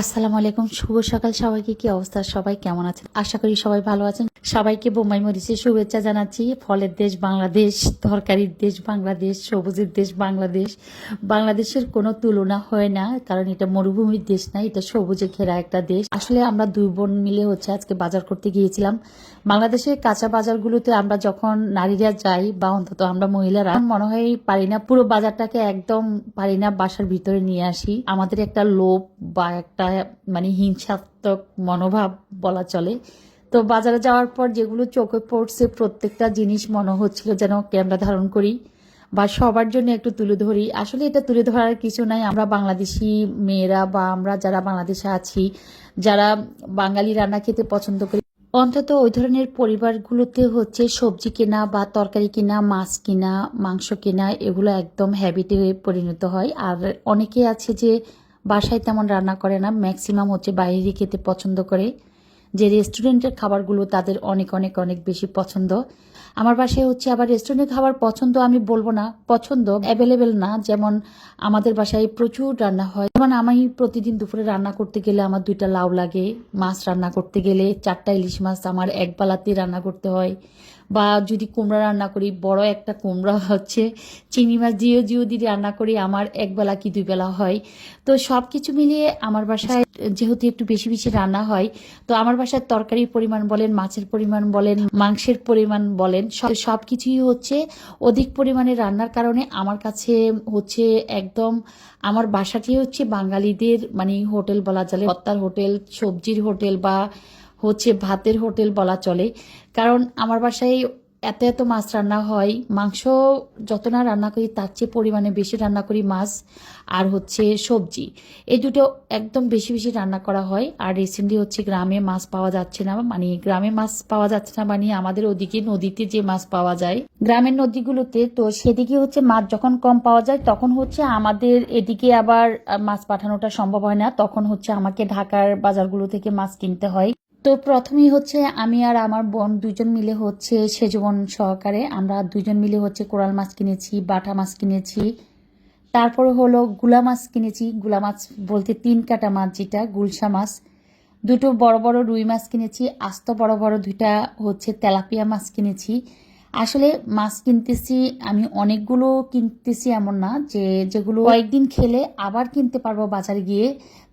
আসসালামু আলাইকুম, শুভ সকাল। সবাইকে কি অবস্থা? সবাই কেমন আছেন? আশা করি সবাই ভালো আছেন। সবাইকে বোম্বাই মরিচের শুভেচ্ছা জানাচ্ছি। ফলের দেশ বাংলাদেশ, তরকারির দেশ বাংলাদেশ, সবুজের দেশ বাংলাদেশ। বাংলাদেশের কোনো তুলনা হয় না, কারণ এটা মরুভূমির দেশ না, এটা সবুজে ঘেরা একটা দেশ। আসলে আমরা দুই বোন মিলে হচ্ছে আজকে বাজার করতে গিয়েছিলাম। বাংলাদেশের কাঁচা বাজারগুলোতে আমরা যখন নারীরা যাই বা অন্তত আমরা মহিলারা মনে হয় পারি না, পুরো বাজারটাকে একদম পারি না, বাসার ভিতরে নিয়ে আসি। আমাদের একটা লোভ বা একটা মানে হিংসাত্মক মনোভাব বলা চলে। তো বাজারে যাওয়ার পর যেগুলো চোখে পড়ছে, প্রত্যেকটা জিনিস মনে হচ্ছিল যেন ক্যামেরা ধারণ করি বা সবার জন্য একটু তুলে ধরি। আসলে এটা তুলে ধরার কিছু নাই। আমরা বাংলাদেশি মেয়েরা বা আমরা যারা বাংলাদেশে আছি, যারা বাঙালি রান্না খেতে পছন্দ করি, অন্তত ওই ধরনের পরিবারগুলোতে হচ্ছে সবজি কেনা বা তরকারি কেনা, মাছ কেনা, মাংস কেনা, এগুলো একদম হ্যাবিটে পরিণত হয়। আর অনেকে আছে যে বাসায় তেমন রান্না করে না ম্যাক্সিমাম হচ্ছে বাইরে খেতে পছন্দ করে। যে রেস্টুরেন্টের খাবারগুলো তাদের অনেক অনেক অনেক বেশি পছন্দ। আমার বাসায় হচ্ছে আবার রেস্টুরেন্টের খাবার পছন্দ আমি বলব না, পছন্দ অ্যাভেলেবেল না। যেমন আমাদের বাসায় প্রচুর রান্না হয়। যেমন আমি প্রতিদিন দুপুরে রান্না করতে গেলে আমার দুইটা লাউ লাগে, মাছ রান্না করতে গেলে চারটা ইলিশ মাছ আমার এক বেলাতেই রান্না করতে হয়। বা যদি কুমড়া রান্না করি, বড় একটা কুমড়া হচ্ছে, চিংড়ি মাছ দিয়েও যদি রান্না করি, আমার এক বেলা কি দুই বেলা হয়? তো সব কিছু মিলিয়ে আমার বাসায় যেহেতু একটু বেশি বেশি রান্না হয়, তো আমার বাসায় তরকারির পরিমাণ বলেন, মাছের পরিমাণ বলেন, মাংসের পরিমাণ বলেন, সব কিছুই হচ্ছে অধিক পরিমাণে রান্নার কারণে আমার কাছে হচ্ছে একদম আমার বাসাটি হচ্ছে বাঙালিদের মানে হোটেল বলা চলে হত্যার হোটেল, সবজির হোটেল বা হচ্ছে ভাতের হোটেল বলা চলে। কারণ আমার বাসায় এত এত মাছ রান্না হয়। মাংস যত না রান্না করি, তার চেয়ে পরিমাণে বেশি রান্না করি মাছ আর হচ্ছে সবজি। এই দুটো একদম বেশি বেশি রান্না করা হয়। আর রিসেন্টলি হচ্ছে গ্রামে মাছ পাওয়া যাচ্ছে না মানে গ্রামে মাছ পাওয়া যাচ্ছে না মানে আমাদের ওদিকে নদীতে যে মাছ পাওয়া যায়। গ্রামের নদীগুলোতে তো সেদিকে হচ্ছে মাছ যখন কম পাওয়া যায়, তখন হচ্ছে আমাদের এদিকে আবার মাছ পাঠানোটা সম্ভব হয় না। তখন হচ্ছে আমাকে ঢাকার বাজারগুলো থেকে মাছ কিনতে হয়। তো প্রথমেই হচ্ছে আমি আর আমার বোন দুজন মিলে হচ্ছে সেজবন সহকারে আমরা দুজন মিলে হচ্ছে কোরাল মাছ কিনেছি, বাটা মাছ কিনেছি। তারপরে হলো গুলা মাছ কিনেছি। গুলা মাছ বলতে তিন কাটা মাছ যেটা, গুলশা মাছ। দুটো বড় বড় রুই মাছ কিনেছি, আস্ত বড় বড় দুইটা হচ্ছে তেলাপিয়া মাছ কিনেছি। আসলে মাছ কিনতেছি, আমি অনেকগুলো কিনতেছি এমন না যে যেগুলো কয়েকদিন খেলে আবার কিনতে পারব বাজারে গিয়ে।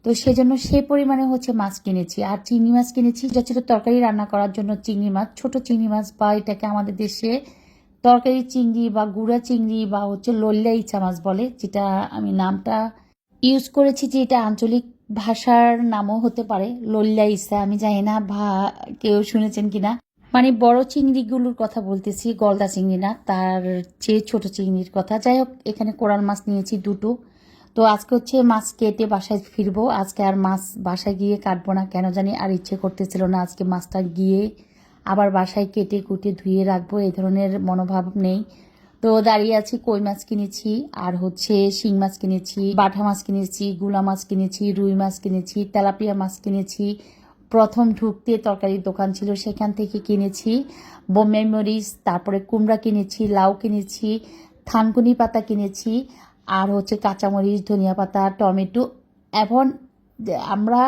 তো সেজন্য সে পরিমাণে হচ্ছে মাছ কিনেছি। আর চিংড়ি মাছ কিনেছি যেটা ছিল তরকারি রান্না করার জন্য চিংড়ি মাছ, ছোট চিংড়ি মাছ বা এটাকে আমাদের দেশে তরকারি চিংড়ি বা গুঁড়া চিংড়ি বা হচ্ছে লল্লা ইচা মাছ বলে, যেটা আমি নামটা ইউজ করেছি যে এটা আঞ্চলিক ভাষার নামও হতে পারে, লল্লা ইসা আমি জানি না ভা কেউ শুনেছেন কিনা। মানে বড় চিংড়িগুলোর কথা বলতেছি, গলদা চিংড়ি না, তার চেয়ে ছোট চিংড়ির কথা। যাই হোক, এখানে কোরাল মাছ নিয়েছি দুটো। তো আজকে হচ্ছে মাছ কেটে বাসায় ফিরবো। আজকে আর মাছ বাসায় গিয়ে কাটবো না, কেন জানি আর ইচ্ছে করতেছিল না আজকে মাছটা গিয়ে আবার বাসায় কেটে কুটে ধুয়ে রাখব, এই ধরনের মনোভাব নেই। তো দাঁড়িয়ে আছি, কই মাছ কিনেছি, আর হচ্ছে শিং মাছ কিনেছি, বাটা মাছ কিনেছি, গুলা মাছ কিনেছি, রুই মাছ কিনেছি, তেলাপিয়া মাছ কিনেছি। প্রথম ঢুকতে তরকারির দোকান ছিল, সেখান থেকে কিনেছি। বোম্বে মরিচ, তারপরে কুমড়া কিনেছি, লাউ কিনেছি, থানকুনি পাতা কিনেছি আর হচ্ছে কাঁচামরিচ ধনিয়া পাতা টমেটো এখন আমরা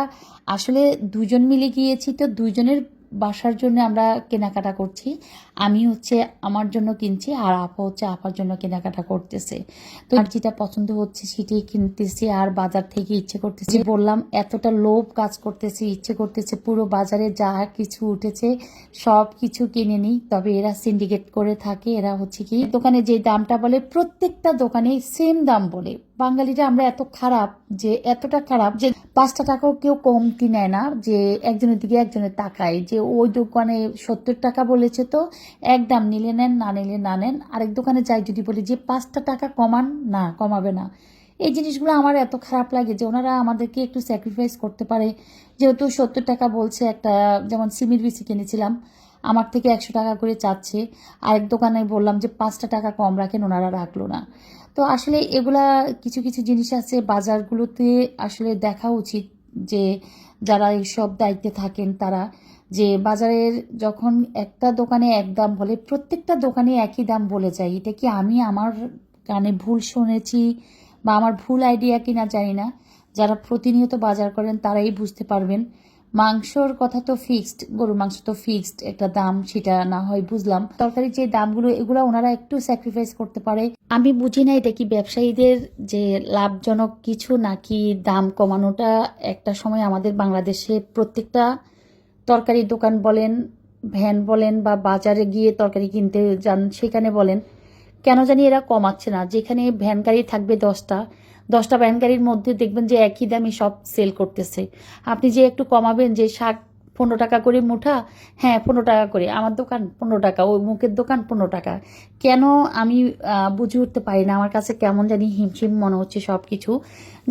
আসলে দুজন মিলে গিয়েছি তো দুজনের বাসার জন্য আমরা কেনাকাটা করছি। আমি হচ্ছে আমার জন্য কিনছি আর আপা হচ্ছে আপার জন্য কেনাকাটা করতেছে। তো আর যেটা পছন্দ হচ্ছে সেটাই কিনতেছি আর বাজার থেকে ইচ্ছে করতেছি। বললাম, এতটা লোভ কাজ করতেছে, ইচ্ছে করতেছে পুরো বাজারে যা কিছু উঠেছে সব কিছু কিনে নিই। তবে এরা সিন্ডিকেট করে থাকে, এরা হচ্ছে কি দোকানে যে দামটা বলে, প্রত্যেকটা দোকানে সেম দাম বলে। বাঙালিরা আমরা এত খারাপ যে, এতটা খারাপ যে, পাঁচটা টাকাও কেউ কমতি নেয় না, যে একজনের দিকে একজনের তাকায়, যে ওই দোকানে সত্তর টাকা বলেছে তো, এক দাম নিলে নেন, না নিলে না নেন, আরেক দোকানে যাই যদি বলি যে পাঁচটা টাকা কমান, না, কমাবে না। এই জিনিসগুলো আমার এত খারাপ লাগে যে, ওনারা আমাদেরকে একটু স্যাক্রিফাইস করতে পারে। যেহেতু সত্তর টাকা বলছে একটা, যেমন সিমির বিসি কিনেছিলাম, আমার থেকে একশো টাকা করে চাচ্ছে, আরেক দোকানে বললাম যে পাঁচটা টাকা কম রাখেন, ওনারা রাখল না। তো আসলে এগুলা কিছু কিছু জিনিস আছে বাজারগুলোতে আসলে দেখা উচিত যে যারা এইসব দায়িত্বে থাকেন তারা, যে বাজারের যখন একটা দোকানে এক দাম বলে, প্রত্যেকটা দোকানে একই দাম বলে যায়। এটা কি আমি আমার কানে ভুল শুনেছি বা আমার ভুল আইডিয়া কিনা জানি না। যারা প্রতিনিয়ত বাজার করেন তারাই বুঝতে পারবেন। মাংসর কথা তো ফিক্সড গরুর মাংস তো ফিক্সড একটা দাম সেটা না হয় বুঝলাম। তরকারি যে দামগুলো, এগুলো ওনারা একটু স্যাক্রিফাইস করতে পারে। আমি বুঝি না এটা কি ব্যবসায়ীদের যে লাভজনক কিছু নাকি দাম কমানোটা একটা সময় আমাদের বাংলাদেশে প্রত্যেকটা তরকারির দোকান বলেন, ভ্যান বলেন বা বাজারে গিয়ে তরকারি কিনতে যান, সেখানে বলেন, কেন জানি এরা কমাচ্ছে না। যেখানে ভ্যান গাড়ি থাকবে দশটা দশটা ব্যাংকারির মধ্যে দেখবেন যে একই দামে সব সেল করতেছে। আপনি যে একটু কমাবেন, যে শাক পনেরো টাকা করে মুঠা? হ্যাঁ পনেরো টাকা করে। আমার দোকান পনেরো টাকা, ওই মুখের দোকান পনেরো টাকা। কেন আমি বুঝে উঠতে পারি না আমার কাছে কেমন জানি হিমশিম মনে হচ্ছে সব কিছু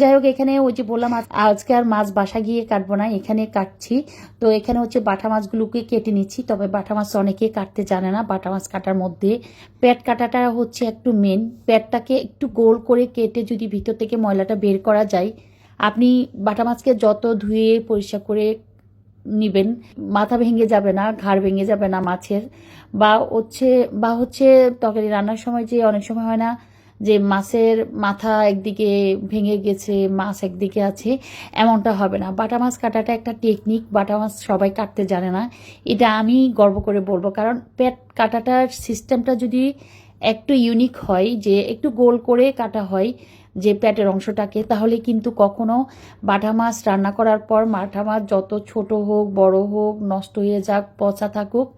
যাই হোক, এখানে ওই যে বললাম, আজ- আজকে আর মাছ বাসা গিয়ে কাটবো না, এখানে কাটছি। তো এখানে হচ্ছে বাটা মাছগুলোকে কেটে নিচ্ছি, তবে বাটা মাছ অনেকে কাটতে জানে না। বাটা মাছ কাটার মধ্যে পেট কাটাটা হচ্ছে একটু মেন পেটটাকে একটু গোল করে কেটে যদি ভিতর থেকে ময়লাটা বের করা যায়, আপনি বাটা মাছকে যত ধুয়ে পরিষ্কার করে নিবেন। মাথা ভেঙে যাবে না, ঘাড় ভেঙে যাবে না মাছের। বা হচ্ছে বা হচ্ছে তরকারি রান্নার সময় যে অনেক সময় হয় না যে মাছের মাথা একদিকে ভেঙে গেছে, মাছ একদিকে আছে, এমনটা হবে না। বাটা মাছ কাটাটা একটা টেকনিক বাটা মাছ সবাই কাটতে জানে না। এটা আমি গর্ব করে বলব, কারণ পেট কাটাটার সিস্টেমটা যদি একটু ইউনিক হয়, যে একটু গোল করে কাটা হয় যে প্যাটের অংশটাকে, তাহলে কিন্তু কখনো বাটা মাছ রান্না করার পর বাটা মাছ যত ছোট হোক, বড় হোক, নষ্ট হয়ে যাক, পচা থাকুক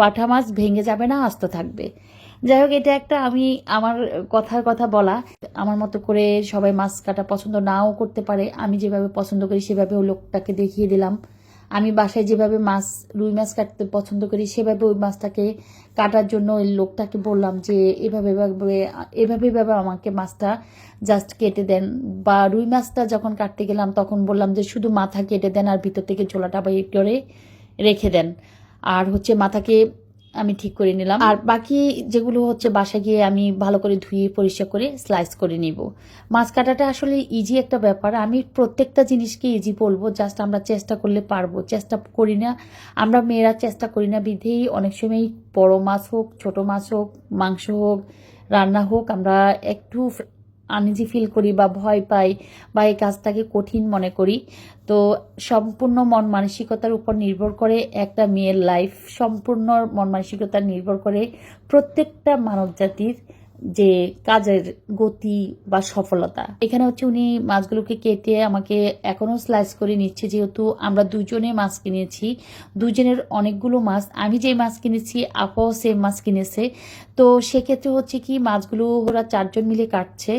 বাটা মাছ ভেঙে যাবে না, আস্ত থাকবে। যাই হোক, এটা একটা আমি আমার কথার কথা বলা। আমার মতো করে সবাই মাছ কাটা পছন্দ নাও করতে পারে। আমি যেভাবে পছন্দ করি সেভাবে ওই লোকটাকে দেখিয়ে দিলাম। আমি বাসায় যেভাবে মাছ, রুই মাছ কাটতে পছন্দ করি, সেভাবে ওই মাছটাকে কাটার জন্য ওই লোকটাকে বললাম যে, এভাবে এভাবে এভাবে আমাকে মাছটা জাস্ট কেটে দেন। বা রুই মাছটা যখন কাটতে গেলাম, তখন বললাম যে, শুধু মাথা কেটে দেন আর ভিতর থেকে ঝোলাটা বের করে রেখে দেন। আর হচ্ছে মাথাকে আমি ঠিক করে নিলাম। আর বাকি যেগুলো হচ্ছে বাসায় গিয়ে আমি ভালো করে ধুয়ে, পরিষ্কার করে স্লাইস করে নিব। মাছ কাটাটা আসলে ইজি একটা ব্যাপার। আমি প্রত্যেকটা জিনিসকে ইজি বলব। জাস্ট আমরা চেষ্টা করলে পারব। চেষ্টা করি না, আমরা মেয়েরা চেষ্টা করি না বিধেই। অনেক সময় বড় মাছ হোক, ছোট মাছ হোক, মাংস হোক, রান্না হোক, আমরা একটু আনইজি ফিল করি বা ভয় পাই বা এই কাজটাকে কঠিন মনে করি, তো সম্পূর্ণ মন মানসিকতার উপর নির্ভর করে একটা মেয়ের লাইফ সম্পূর্ণ মন মানসিকতা নির্ভর করে প্রত্যেকটা মানব জাতির যে কাজের গতি বা সফলতা। এখানে হচ্ছে উনি মাছগুলোকে কেটে আমাকে এখনও স্লাইস করে নিচ্ছে, যেহেতু আমরা দুজনে মাছ কিনেছি। দুজনের অনেকগুলো মাছ, আমি যে মাছ কিনেছি, আপাও সেম মাছ কিনেছে। তো সেক্ষেত্রে হচ্ছে কি, মাছগুলো ওরা চারজন মিলে কাটছে।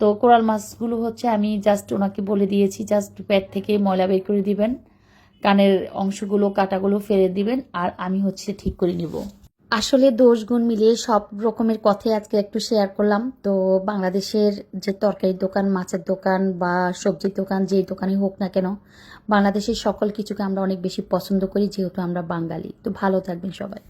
তো কোরাল মাছগুলো হচ্ছে আমি জাস্ট ওনাকে বলে দিয়েছি জাস্ট প্যাট থেকে ময়লা বের করে দিবেন। কানের অংশগুলো, কাটাগুলো ফেলে দিবেন, আর আমি হচ্ছে ঠিক করে নিব। আসলে দোষ গুণ মিলিয়ে সব রকমের কথাই আজকে একটু শেয়ার করলাম। তো বাংলাদেশের যে তরকারির দোকান, মাছের দোকান বা সবজির দোকান, যেই দোকানই হোক না কেন, বাংলাদেশের সকল কিছুকে আমরা অনেক বেশি পছন্দ করি, যেহেতু আমরা বাঙালি। তো ভালো থাকবেন সবাই।